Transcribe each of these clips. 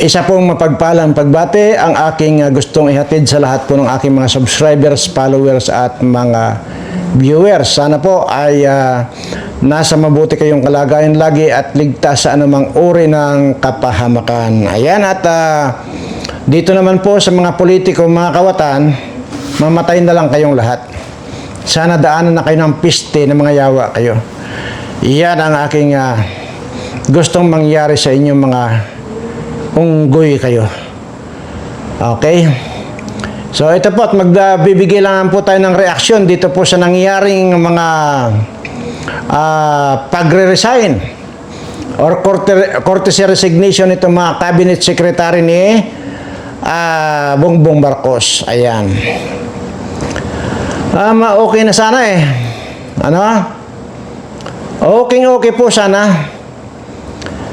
isa pong mapagpalang pagbate ang aking uh, gustong ihatid sa lahat po ng aking mga subscribers, followers at mga viewers. Sana po ay uh, nasa mabuti kayong kalagayan lagi at ligtas sa anumang uri ng kapahamakan. Ayan at uh, dito naman po sa mga politiko, mga kawatan, mamatay na lang kayong lahat. Sana daanan na kayo ng piste ng mga yawa kayo. Iyan ang aking uh, gustong mangyari sa inyong mga unggoy kayo. Okay? So ito po, at magbibigay lang po tayo ng reaksyon dito po sa nangyaring mga ah, pagre-resign or courtesy resignation itong mga cabinet secretary ni ah, Bongbong Marcos. Ayan. Ah, ma- okay na sana eh. Ano? Okay, okay po sana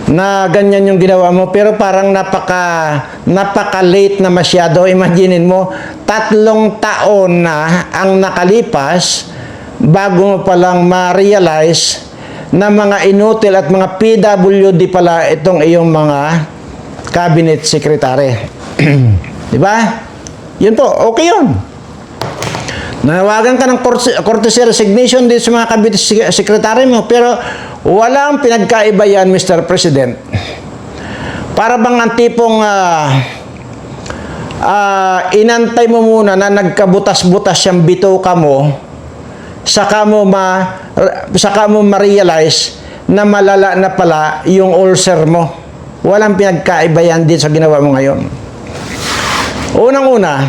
na ganyan yung ginawa mo pero parang napaka napaka late na masyado. Imaginin mo tatlong taon na ang nakalipas bago mo palang ma-realize na mga inutil at mga PWD pala itong iyong mga cabinet secretary. Di ba? Yun po okay yun. Nawagan ka ng courtesy resignation din sa mga cabinet sec- secretary mo pero walang pinagkaiba yan Mr. President. Para bang ang tipong ah, ah, inantay mo muna na nagkabutas-butas yung bituka mo saka mo ma saka mo ma-realize na malala na pala yung ulcer mo. Walang pinagkaiba yan din sa ginawa mo ngayon. Unang-una,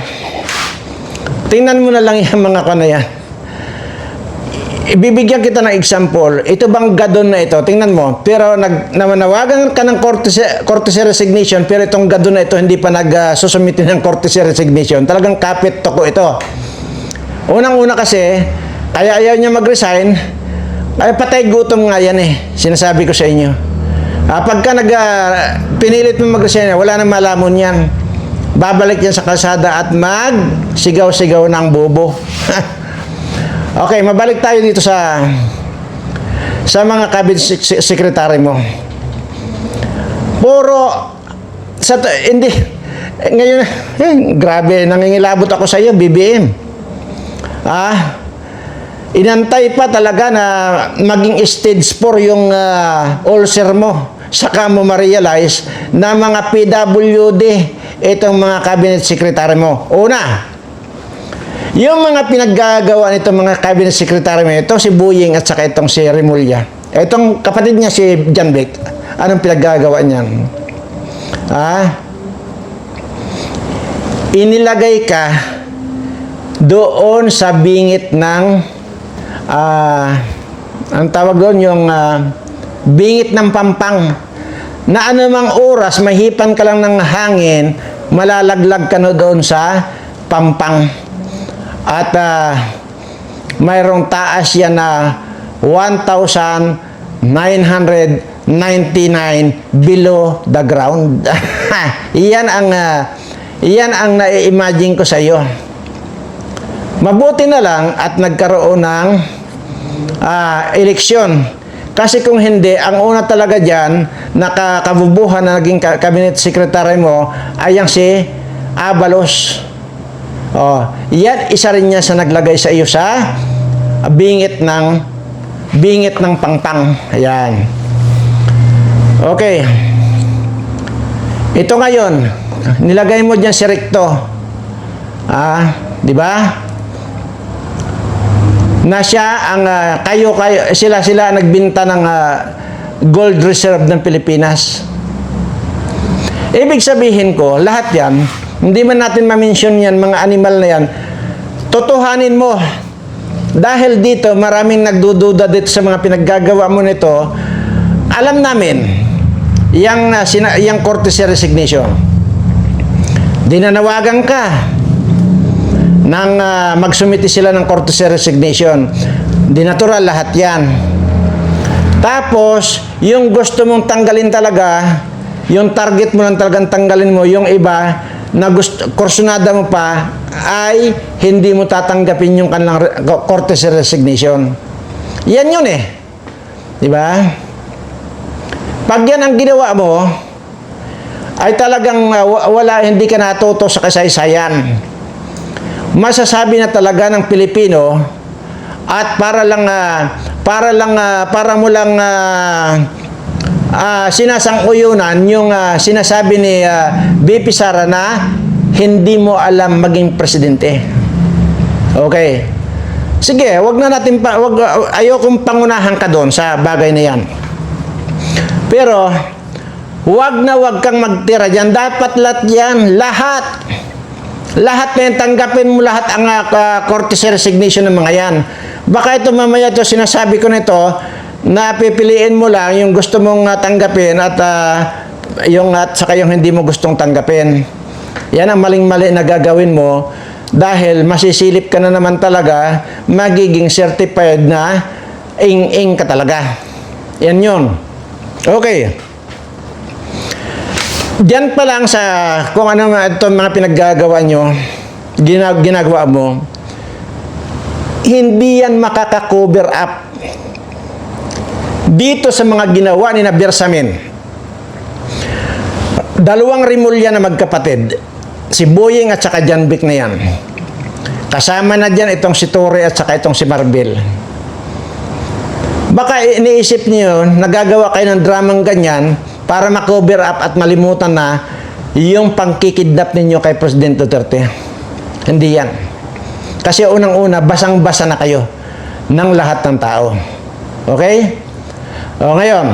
Tingnan mo na lang yung mga kana yan. Ibibigyan kita ng example. Ito bang gadon na ito? Tingnan mo. Pero nag, namanawagan ka ng courtesy, courtesy resignation, pero itong gadon na ito hindi pa nag-susumite ng courtesy resignation. Talagang kapit toko ito. Unang-una kasi, kaya ayaw niya mag-resign, ay patay gutom nga yan eh. Sinasabi ko sa inyo. Ah, pagka nag, ah, pinilit mo mag-resign, wala nang malamon yan babalik yan sa kalsada at mag sigaw-sigaw ng bobo. okay, mabalik tayo dito sa sa mga cabinet sec- secretary mo. Puro sa hindi ngayon eh, grabe nangingilabot ako sa iyo BBM. Ah, inantay pa talaga na maging stage 4 yung ah, ulcer mo. Saka mo ma-realize na mga PWD itong mga cabinet secretary mo. Una, yung mga pinaggagawa nitong mga cabinet secretary mo, ito si Buying at saka itong si Remulla. Itong kapatid niya si John Blake. Anong pinaggagawa niyan? Ah, inilagay ka doon sa bingit ng ah, ang tawag doon yung ah, bingit ng pampang na anumang oras mahipan ka lang ng hangin malalaglag ka na doon sa pampang at ah, mayroong taas yan na 1,999 below the ground. iyan ang ah, iyan ang na-imagine ko sa iyo. Mabuti na lang at nagkaroon ng ah, eleksyon. Kasi kung hindi, ang una talaga dyan, nakakabubuhan na naging cabinet secretary mo, ay ang si Abalos. Oh, yan isa rin niya sa naglagay sa iyo sa bingit ng bingit ng pangpang. Ayan. Okay. Ito ngayon, nilagay mo diyan si Recto. Ah, di ba? Na siya ang ah, kayo kayo sila sila nagbinta ng ah, gold reserve ng Pilipinas. Ibig sabihin ko, lahat yan, hindi man natin ma-mention yan, mga animal na yan, totohanin mo. Dahil dito, maraming nagdududa dito sa mga pinaggagawa mo nito, alam namin, yang, uh, sina, yang courtesy resignation. Dinanawagan ka nang uh, magsumiti sila ng courtesy resignation. Di natural lahat yan. Tapos, yung gusto mong tanggalin talaga, yung target mo lang talagang tanggalin mo, yung iba, na gusto, kursunada mo pa, ay hindi mo tatanggapin yung kanilang courtesy resignation. Yan yun eh. Di ba? Pag yan ang ginawa mo, ay talagang ah, wa- wala, hindi ka natuto sa kasaysayan. Masasabi na talaga ng Pilipino at para lang ah, para lang ah, para mo lang ah, ah, sinasanguyunan yung ah, sinasabi ni ah, BP Sara na hindi mo alam maging presidente. Okay. Sige, wag na natin pa wag ayokong pangunahan ka doon sa bagay na 'yan. Pero wag na wag kang magtira diyan. Dapat lahat 'yan, lahat. Lahat na yan, tanggapin mo lahat ang uh, courtesy resignation ng mga yan. Baka ito mamaya ito, sinasabi ko nito, na pipiliin mo lang yung gusto mong ah, tanggapin at ah, yung at saka yung hindi mo gustong tanggapin. Yan ang maling-mali na gagawin mo dahil masisilip ka na naman talaga, magiging certified na ing-ing ka talaga. Yan yun. Okay. Diyan pa lang sa kung ano nga ito mga pinaggagawa nyo, ginag ginagawa mo, hindi yan makaka-cover up dito sa mga ginawa ni Bersamin. Dalawang rimulya na magkapatid, si Boying at saka Vic na yan. Kasama na dyan itong si Torre at saka itong si Marbil. Baka iniisip niyo, nagagawa kayo ng dramang ganyan para makover up at malimutan na yung pangkikidnap ninyo kay President Duterte. Hindi yan. Kasi unang-una, basang-basa na kayo ng lahat ng tao. Okay? O ngayon,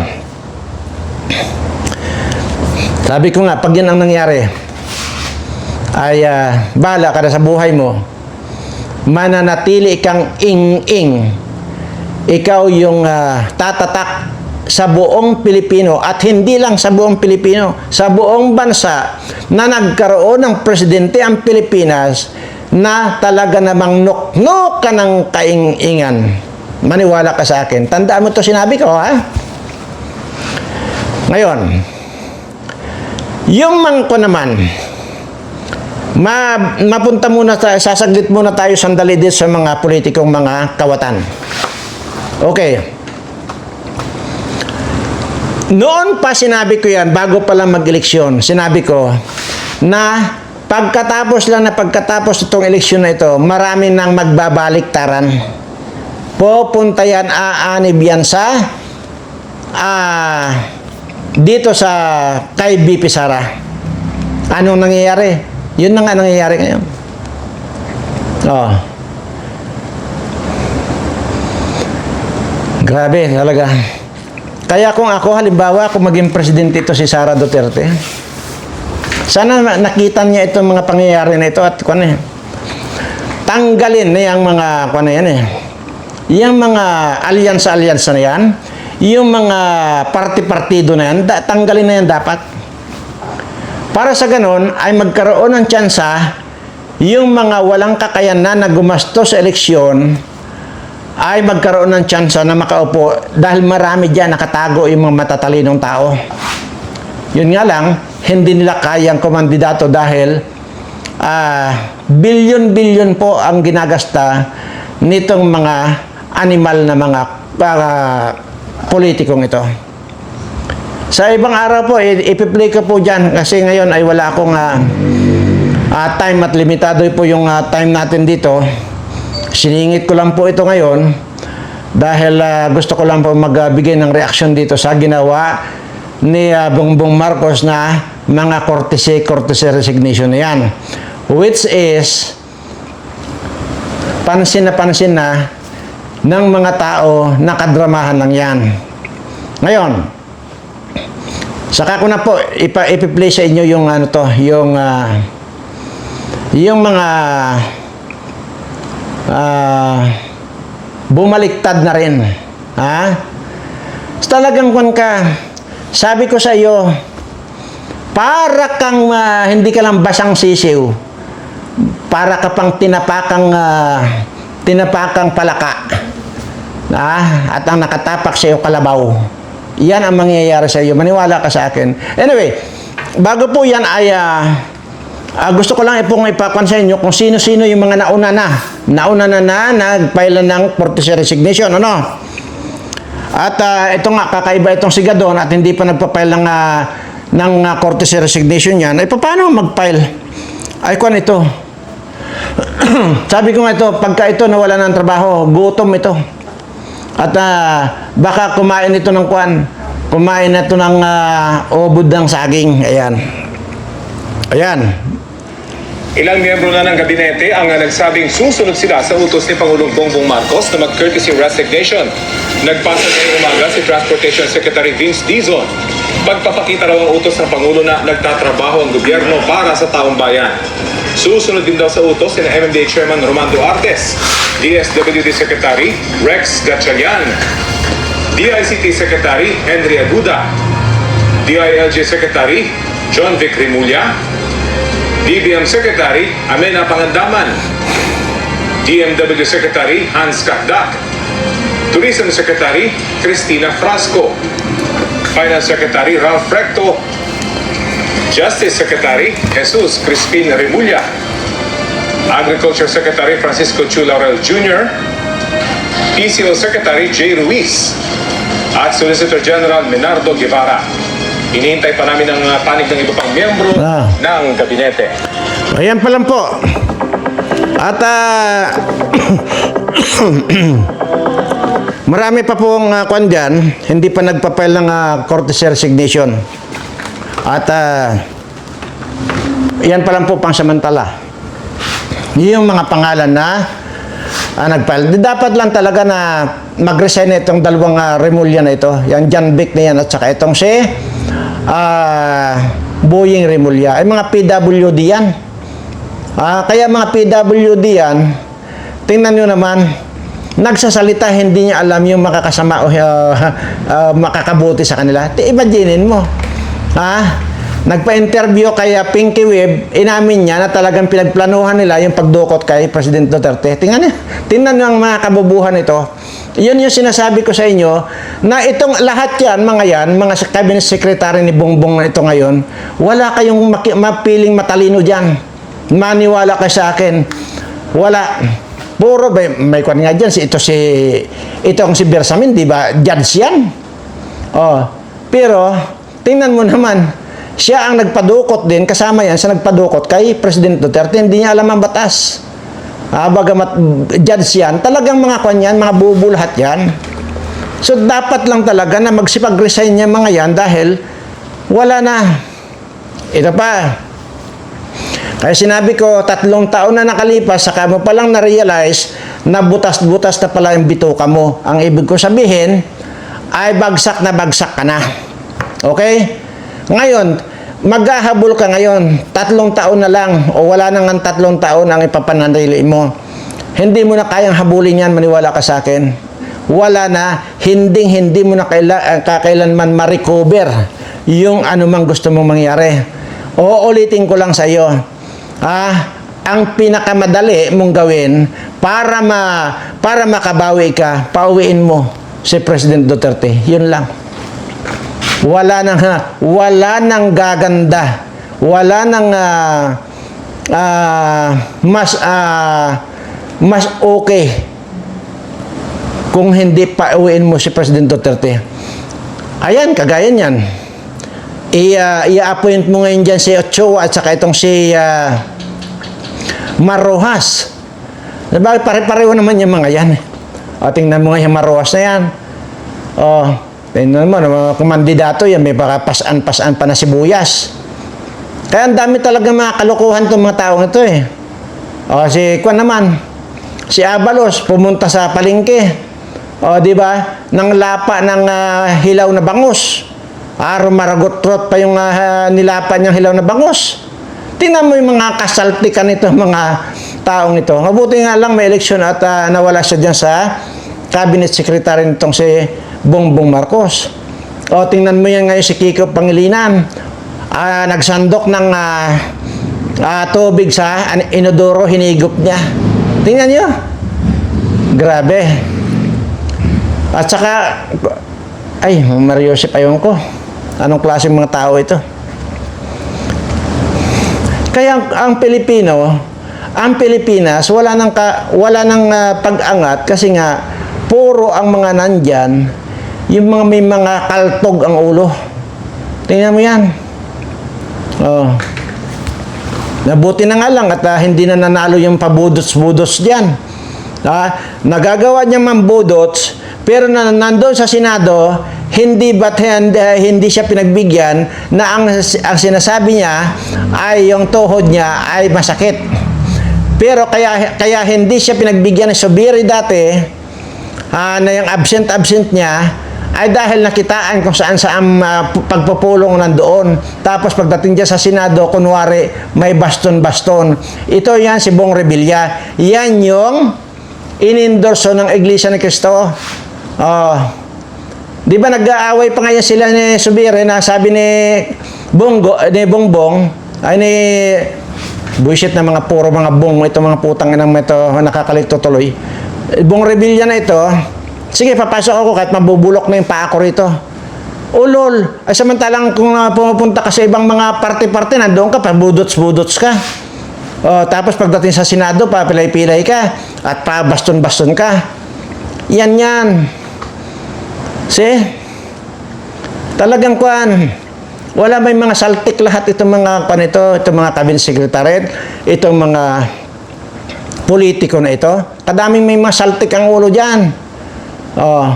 sabi ko nga, pag yan ang nangyari, ay ah, bahala ka na sa buhay mo, mananatili kang ing-ing ikaw yung ah, tatatak sa buong Pilipino at hindi lang sa buong Pilipino, sa buong bansa na nagkaroon ng presidente ang Pilipinas na talaga namang nuknuk ka ng kaing-ingan. Maniwala ka sa akin. Tandaan mo to sinabi ko, ha? Ngayon, yung mangko naman, ma mapunta muna tayo, sasaglit muna tayo sandali dito sa mga politikong mga kawatan. Okay. Noon pa sinabi ko yan, bago pa lang mag-eleksyon, sinabi ko na pagkatapos lang na pagkatapos itong eleksyon na ito, marami nang magbabaliktaran. Pupunta yan, aanib yan sa ah, dito sa kay BP Sara. Anong nangyayari? Yun na nga nangyayari ngayon. Oh. Grabe, talaga. Kaya kung ako, halimbawa, kung maging presidente ito si Sara Duterte, sana nakita niya itong mga pangyayari na ito at kung ano eh, tanggalin na yung mga, kung ano yan eh, yung mga alyansa-alyansa na yan, yung mga party-partido na yan, tanggalin na yan dapat. Para sa ganon, ay magkaroon ng tsansa yung mga walang kakayanan na gumastos eleksyon, ay magkaroon ng tsansa na makaupo dahil marami dyan nakatago yung mga matatalinong tao. Yun nga lang, hindi nila kayang kumandidato dahil ah, bilyon-bilyon po ang ginagasta nitong mga animal na mga ah, politikong ito. Sa ibang araw po, i- ipiplay ko po dyan kasi ngayon ay wala akong ah, ah, time at limitado po yung ah, time natin dito. Siningit ko lang po ito ngayon dahil ah, gusto ko lang po magbigay ng reaksyon dito sa ginawa ni ah, Bongbong Marcos na mga courtesy, courtesy resignation na yan. Which is pansin na pansin na ng mga tao na kadramahan lang yan. Ngayon, saka ko na po ipa, ipi-play sa inyo yung ano to, yung ah, yung mga ah, bumaliktad na rin. Ha? Talagang kwan ka, sabi ko sa iyo, para kang ah, hindi ka lang basang sisiw, para ka pang tinapakang ah, tinapakang palaka. Ah, at ang nakatapak sa iyo kalabaw. Yan ang mangyayari sa iyo. Maniwala ka sa akin. Anyway, bago po yan ay ah, ah, gusto ko lang ipong ipakwan sa inyo kung sino-sino yung mga nauna na. Nauna na na nagpaila ng courtesy resignation. Ano? At ah, ito nga, kakaiba itong si Gadon at hindi pa nagpapail ng, ah, ng uh, courtesy resignation yan, ay paano mag-file? Ay, kung ito. Sabi ko nga ito, pagka ito nawala ng trabaho, gutom ito. At ah, baka kumain ito ng kwan. Kumain na ito ng ah, ubod ng saging. Ayan. Ayan. Ilang miyembro na ng gabinete ang nagsabing susunod sila sa utos ni Pangulong Bongbong Marcos na mag-courtesy resignation. Nagpasa ngayong umaga si Transportation Secretary Vince Dizon. Pagpapakita raw ang utos ng Pangulo na nagtatrabaho ang gobyerno para sa taong bayan. Susunod din daw sa utos ni MMDA Chairman Romando Artes, DSWD Secretary Rex Gatchalian, DICT Secretary Henry Aguda, DILG Secretary John Vic Rimulya, DBM Secretary Amena Pangandaman, DMW Secretary Hans Kakdak, Tourism Secretary Cristina Frasco, Finance Secretary Ralph Recto, Justice Secretary Jesus Crispin Remulla, Agriculture Secretary Francisco Chu Laurel Jr., PCO Secretary J. Ruiz, at Solicitor General Menardo Guevara. Hinihintay pa namin ang uh, panig ng iba pang miyembro Ah. ng gabinete. Ayan pa lang po. At ah, marami pa pong uh, kwan dyan, hindi pa nagpapile ng uh, courtesy resignation. At ah, yan pa lang po pang samantala. Yung mga pangalan na ah, nagfile. Di Dapat lang talaga na mag-resign itong dalawang uh, Remulla na ito. Yung John Vic na yan at saka itong si ah, Boying Remulla. Ay mga PWD yan. Ah, kaya mga PWD yan, tingnan nyo naman, nagsasalita, hindi niya alam yung makakasama o uh, uh, makakabuti sa kanila. Di, Imaginein mo. Ha? Nagpa-interview kay uh, Pinky Web, inamin niya na talagang pinagplanuhan nila yung pagdukot kay President Duterte. Tingnan niyo, tingnan niyo ang mga kabubuhan ito. Yun yung sinasabi ko sa inyo na itong lahat yan, mga yan, mga cabinet secretary ni Bongbong na ito ngayon, wala kayong mapiling matalino dyan. Maniwala ka sa akin. Wala. Puro may, may kwan nga dyan. Si, ito si, itong si Bersamin, di ba? Judge yan. Oh. Pero, tingnan mo naman, siya ang nagpadukot din, kasama yan sa nagpadukot kay President Duterte. Hindi niya alam ang batas. Ah, bagamat judge yan, talagang mga kwan yan, mga bubu lahat yan. So, dapat lang talaga na magsipag-resign niya mga yan dahil wala na. Ito pa, kaya sinabi ko, tatlong taon na nakalipas, saka mo palang na-realize na butas-butas na pala yung bituka mo. Ang ibig ko sabihin, ay bagsak na bagsak ka na. Okay? Ngayon, maghahabol ka ngayon, tatlong taon na lang, o wala nang ang tatlong taon ang ipapananili mo. Hindi mo na kayang habulin yan, maniwala ka sa akin. Wala na, hindi hindi mo na kaila, kakailanman ma-recover yung anumang gusto mong mangyari. O ulitin ko lang sa iyo, ah, ang pinakamadali mong gawin para ma para makabawi ka, pauwiin mo si President Duterte. Yun lang. Wala nang wala nang gaganda. Wala nang ah, ah, mas ah, mas okay kung hindi pauwiin mo si President Duterte. Ayan, kagaya niyan. I, ah, i-appoint mo ngayon dyan si Ochoa at saka itong si ah, Marojas. Diba, pare-pareho naman yung mga yan. eh. O, tingnan mo nga yung Marojas na yan. O, tingnan mo, mga kumandidato yan, may baka pasan-pasan pa na sibuyas. Kaya ang dami talaga mga kalokohan itong mga taong ito eh. O, si Kwan naman, si Abalos, pumunta sa palengke. O, di ba? Nang lapa ng ah, hilaw na bangus. Ah, rumaragot-rot pa yung ah, nilapa niyang hilaw na bangus. Tingnan mo yung mga kasaltikan nito, mga taong ito. Mabuti nga lang may eleksyon at ah, nawala siya dyan sa cabinet secretary nitong si Bongbong Marcos. O, tingnan mo yan ngayon si Kiko Pangilinan. Ah, nagsandok ng ah, ah, tubig sa inodoro, hinigop niya. Tingnan niyo. Grabe. At saka, ay, Mario Josep, ayaw ko. Anong klaseng mga tao ito? Kaya ang, ang Pilipino, ang Pilipinas, wala nang, ka, wala nang ah, pag-angat kasi nga, puro ang mga nandyan, yung mga may mga kaltog ang ulo. Tingnan mo yan. Oh. Nabuti na nga lang at ah, hindi na nanalo yung pabudots-budots diyan. Ah, nagagawa niya mambudots pero na nandoon sa Senado, hindi ba't hindi, hindi siya pinagbigyan na ang, ang sinasabi niya ay yung tuhod niya ay masakit. Pero kaya kaya hindi siya pinagbigyan ng Subiri dati ah, na yung absent-absent niya ay dahil nakitaan kung saan saan pu- pagpupulong nandoon. Tapos pagdating dyan sa Senado, kunwari may baston-baston. Ito yan si Bong Revilla. Yan yung inendorso ng Iglesia ni Cristo. Oh. Di ba nag-aaway pa ngayon sila ni Subiri na sabi ni Bongo, ni Bongbong, ay ni buisit na mga puro mga bong ito mga putang inang ito nakakalito tuloy. Bong Revilla na ito, sige papasok ako kahit mabubulok na yung paa ko rito. Ulol, ay samantalang kung uh, pumupunta ka sa ibang mga parte-parte, nandoon ka, pabudots-budots ka. Oh, tapos pagdating sa Senado, papilay-pilay ka at pa baston-baston ka. Yan yan. See? Talagang kuan. Wala may mga saltik lahat itong mga kuan ito, itong mga cabinet secretary, itong mga politiko na ito. Kadaming may mga saltik ang ulo diyan. Oh.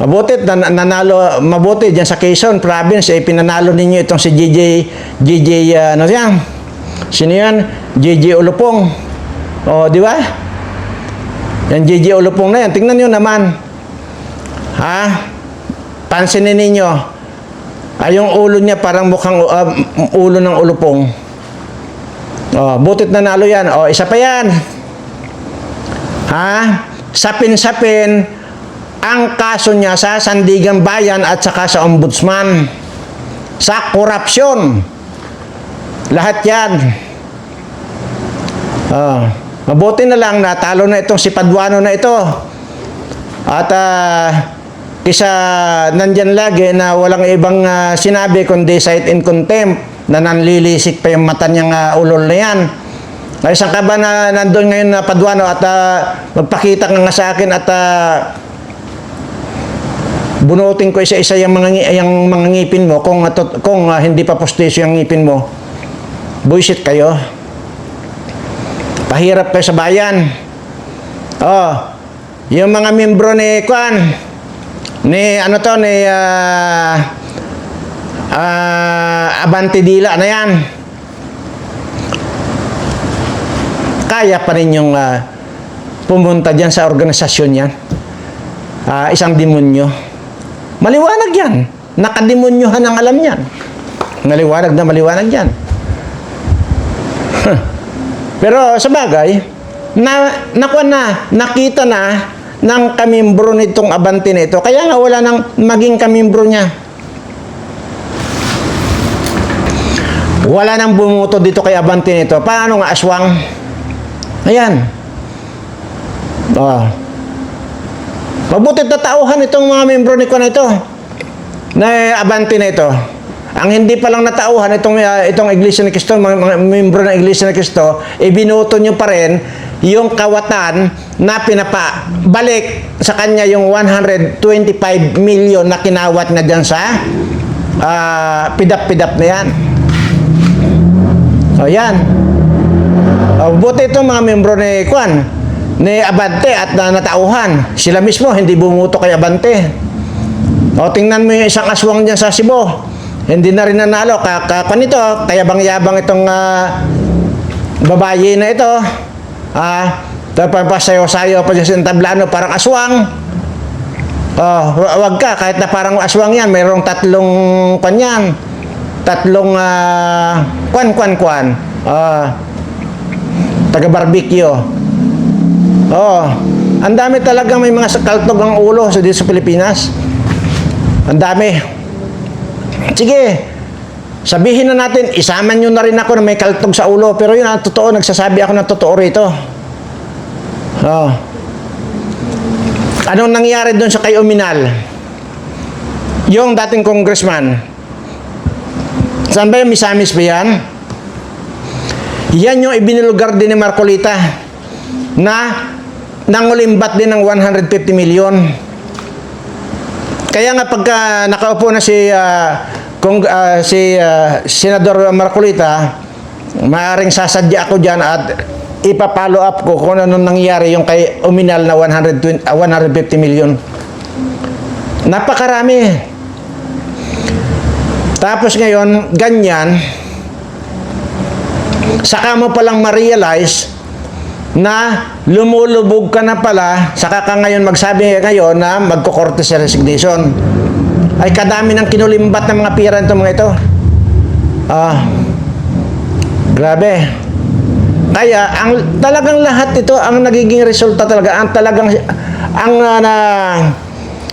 Mabuti na, nanalo mabuti diyan sa Quezon province eh pinanalo ninyo itong si JJ JJ uh, ano yan? Sino yan? JJ Ulupong. Oh, di ba? Yan JJ Ulupong na yan. Tingnan niyo naman. Ha? Pansinin ninyo. Ay, yung ulo niya parang mukhang uh, ulo ng ulupong. Oh, butit na nalo yan. Oh, isa pa yan. Ha? Sapin-sapin ang kaso niya sa Sandigan Bayan at saka sa Ombudsman. Sa korupsyon. Lahat yan. Oh, mabuti na lang natalo na itong si Paduano na ito. At ah, kisa nandyan lagi na walang ibang ah, sinabi kundi sight in contempt na nanlilisik pa yung mata niyang ah, ulol na yan. Ay, saan ka ba na nandun ngayon na Paduano at ah, magpakita ka nga sa akin at ah, bunutin ko isa-isa yung mga, yung mga ngipin mo kung, atot- kung ah, hindi pa postisyo yung ngipin mo. Buisit kayo. Pahirap kayo sa bayan. Oh, yung mga membro ni Kwan, ni ano to, ni ah ah, Abante Dila na yan. Kaya pa rin yung ah, pumunta dyan sa organisasyon yan. Ah, isang demonyo. Maliwanag yan. Nakademonyohan ang alam yan. Maliwanag na maliwanag yan. Pero sa bagay, na, nakuha na, nakita na ng kamimbro nitong abante nito. Kaya nga wala nang maging kamimbro niya. Wala nang bumuto dito kay abante nito. Paano nga aswang? Ayan. Oh. Mabuti na itong mga membro ni Kwan ito. Na abante na ito. Ang hindi pa lang natauhan itong uh, itong Iglesia ni Cristo, mga, mga membro ng Iglesia ni Cristo, ibinuto nyo pa rin yung kawatan na pinapabalik sa kanya yung 125 million na kinawat na dyan sa ah, pidap-pidap na yan. O yan. O, buti itong mga membro ni Kwan, ni Abante at na natauhan. Sila mismo hindi bumuto kay Abante. O tingnan mo yung isang aswang dyan sa Cebu. Hindi na rin nanalo. Kaka nito, kayabang-yabang itong ah, babae na ito. Ah, tapos pasayo-sayo pa dyan sa tablano parang aswang. Oh, wa- wag ka kahit na parang aswang yan, mayroong tatlong kanyan. Tatlong ah, kwan kwan kwan. Ah, taga barbecue. Oh, ang dami talaga may mga kaltog ang ulo sa dito sa Pilipinas. Ang dami. Sige, sabihin na natin, isama nyo na rin ako na may kaltog sa ulo. Pero yun, ang totoo, nagsasabi ako ng totoo rito. Oh. Anong nangyari doon sa kay Uminal? Yung dating congressman. Saan ba yung Misamis ba yan? Yan yung ibinulugar din ni Marcolita na nangulimbat din ng 150 million. Kaya nga pagka nakaupo na si ah, kung ah, si ah, Senador Marcolita, maaring sasadya ako dyan at ipapalo up ko kung ano nangyari yung kay Uminal na 120, ah, 150 million. Napakarami. Tapos ngayon, ganyan, saka mo palang ma-realize na lumulubog ka na pala, saka ka ngayon magsabi ngayon na magkukorte sa resignation. Ay kadami ng kinulimbat ng mga pira nito mga ito. Ah, grabe. Kaya ang talagang lahat ito ang nagiging resulta talaga ang talagang ang ah, na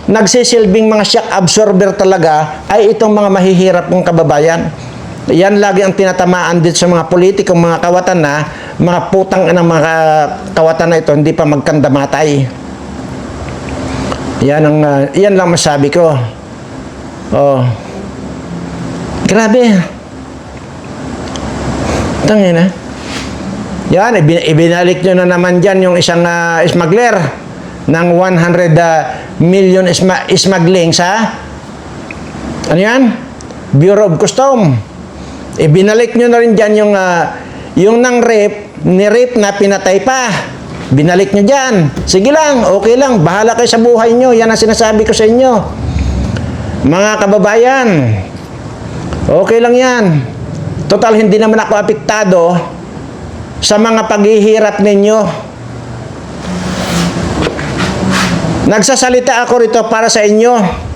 nagsisilbing mga shock absorber talaga ay itong mga mahihirap kong kababayan. Yan lagi ang tinatamaan dito sa mga politikong mga kawatan na mga putang ng mga kawatan na ito hindi pa magkandamatay. Yan ang ah, yan lang masabi ko. Oh. Grabe. Tangin na. Yan, ibin- ibinalik nyo na naman dyan yung isang ah, smuggler ng 100 ah, million smuggling sa ano yan? Bureau of Custom. Ibinalik nyo na rin dyan yung ah, yung nang rape, ni-rape na pinatay pa. Binalik nyo dyan. Sige lang, okay lang. Bahala kayo sa buhay nyo. Yan ang sinasabi ko sa inyo. Mga kababayan, okay lang yan. Total, hindi naman ako apektado sa mga paghihirap ninyo. Nagsasalita ako rito para sa inyo.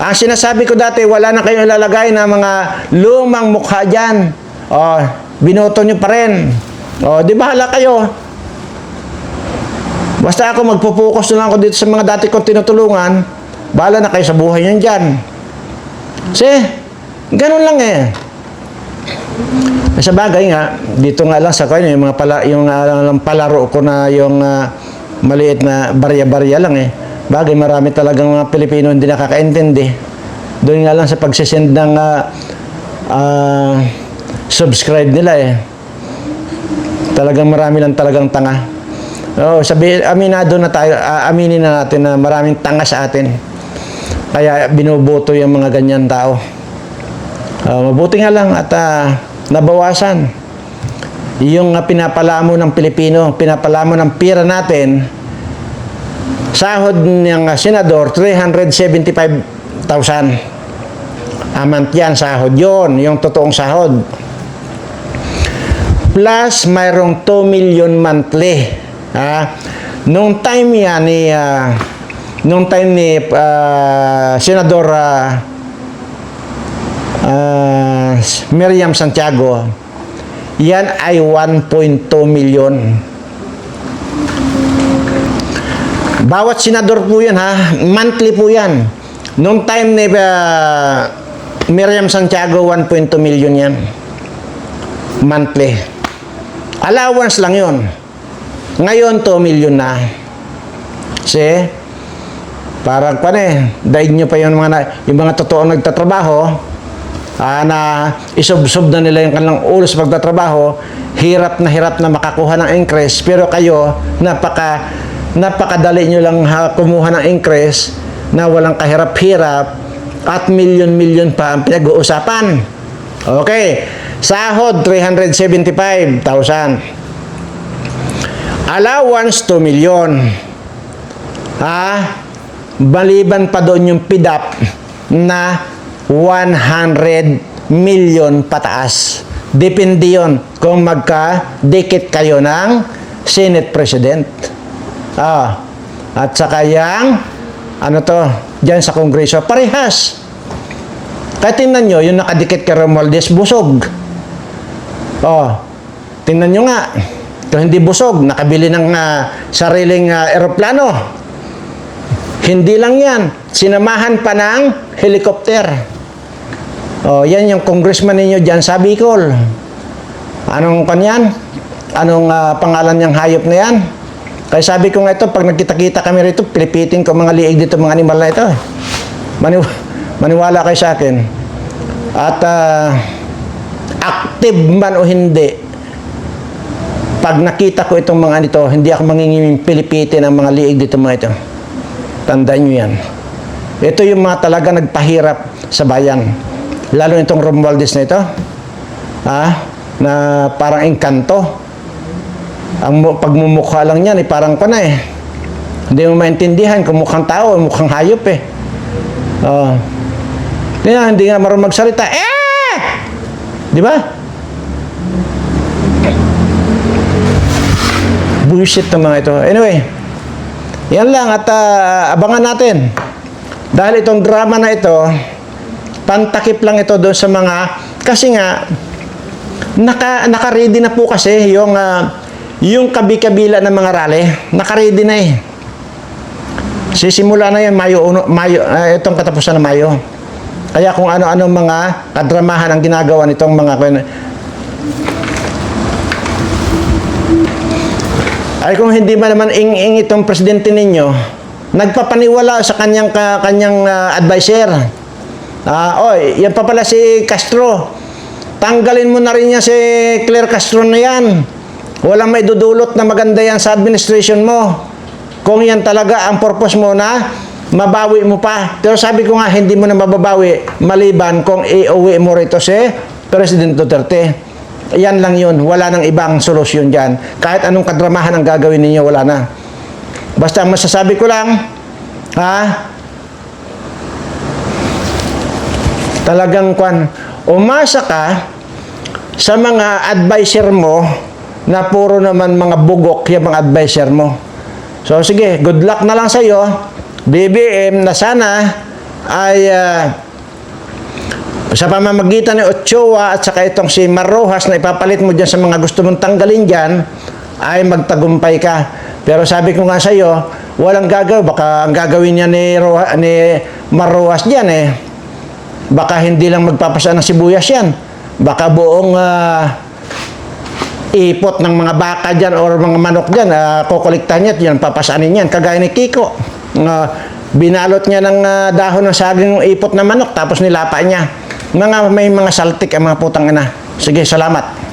Ang sinasabi ko dati, wala na kayong ilalagay na mga lumang mukha dyan. O, binoto nyo pa rin. O, di bahala kayo. Basta ako magpo-focus na lang ako dito sa mga dati kong tinutulungan, bahala na kayo sa buhay nyo dyan. Kasi, ganun lang eh. Sa bagay nga, dito nga lang sa kanya, yung mga pala, yung ah, palaro ko na yung ah, maliit na barya-barya lang eh. Bagay, marami talagang mga Pilipino hindi nakakaintindi. Doon nga lang sa pagsisend ng ah, ah, subscribe nila eh. Talagang marami lang talagang tanga. Oh, sabi, aminado na tayo, ah, aminin na natin na maraming tanga sa atin. Kaya binuboto yung mga ganyan tao. Ah, mabuti nga lang at ah, nabawasan yung uh, pinapalamo ng Pilipino, pinapalamo ng pira natin, sahod ng senador, 375,000. Amant yan, sahod yon yung totoong sahod. Plus, mayroong 2 million monthly. Ha? Nung time yan ni, ah, nung time ni ah, Senador ah, ah, Miriam Santiago, yan ay 1.2 million. Bawat senador po yan ha, monthly po yan. Nung time ni ah, Miriam Santiago, 1.2 million yan. Monthly. Allowance lang yon. Ngayon, 2 million na. See? Parang pa eh, daig nyo pa yung mga, na- yung mga totoong nagtatrabaho, ah, na isubsob na nila yung kanilang ulo sa pagtatrabaho, hirap na hirap na makakuha ng increase, pero kayo, napaka, napakadali nyo lang ha, kumuha ng increase na walang kahirap-hirap at milyon-milyon pa ang pinag-uusapan. Okay, sahod 375,000. Allowance 2 million. Ha? Baliban pa doon yung PIDAP na 100 million pataas. Depende yon kung magka-dikit kayo ng Senate President. Ah, at saka yang, ano to, dyan sa Kongreso, parehas. Kaya tingnan nyo, yung nakadikit kay Romualdez, busog. Oh, tingnan nyo nga. Ito hindi busog, nakabili ng ah, sariling ah, eroplano. Hindi lang yan, sinamahan pa ng helicopter. Oh, yan yung congressman ninyo dyan sa Bicol. Anong kanyan? Anong ah, pangalan niyang hayop na yan? Kaya sabi ko nga ito, pag nagkita-kita kami rito, pilipitin ko mga liig dito, mga animal na ito. Maniw- maniwala kayo sa akin. At ah, active man o hindi, pag nakita ko itong mga nito, hindi ako mangingiming pilipitin ang mga liig dito mga ito. Tandaan nyo yan. Ito yung mga talaga nagpahirap sa bayan. Lalo itong Romualdez na ito. Ah, na parang engkanto. Ang mu- pagmumukha lang niyan, eh, parang pa eh. Hindi mo maintindihan kung mukhang tao o mukhang hayop eh. Oh. Hindi nga, hindi nga marunong magsalita. Eh! Di ba? Bullshit ng mga ito. Anyway, yan lang at ah, abangan natin. Dahil itong drama na ito, pantakip lang ito doon sa mga, kasi nga, naka, naka-ready na po kasi yung, ah, yung kabi-kabila ng mga rally, naka-ready na eh. Sisimula na yan Mayo, uno, Mayo ah, itong katapusan ng Mayo. Kaya kung ano-ano mga kadramahan ang ginagawa nitong mga ay kung hindi man naman ing-ing itong presidente ninyo, nagpapaniwala sa kanyang ka, kanyang ah, advisor. Ah, oy, yan pa pala si Castro. Tanggalin mo na rin niya si Claire Castro na yan. Walang may dudulot na maganda yan sa administration mo. Kung yan talaga ang purpose mo na mabawi mo pa. Pero sabi ko nga, hindi mo na mababawi maliban kung iuwi mo rito si President Duterte. Yan lang yun. Wala nang ibang solusyon dyan. Kahit anong kadramahan ang gagawin ninyo, wala na. Basta ang masasabi ko lang, ha? Talagang kwan, umasa ka sa mga advisor mo na puro naman mga bugok yung mga advisor mo. So sige, good luck na lang sa iyo. BBM na sana ay ah, sa pamamagitan ni Ochoa at saka itong si Marrojas na ipapalit mo dyan sa mga gusto mong tanggalin dyan, ay magtagumpay ka. Pero sabi ko nga sa iyo, walang gagawin. Baka ang gagawin niya ni, Roja, ni Marrojas dyan eh. Baka hindi lang magpapasa ng sibuyas yan. Baka buong ah, ipot ng mga baka dyan or mga manok dyan, uh, kukuliktahan niya at yan, papasanin yan. Kagaya ni Kiko. Uh, binalot niya ng ah, dahon ng saging ipot na manok tapos nilapa niya. Mga may mga saltik ang mga putang ina. Sige, salamat.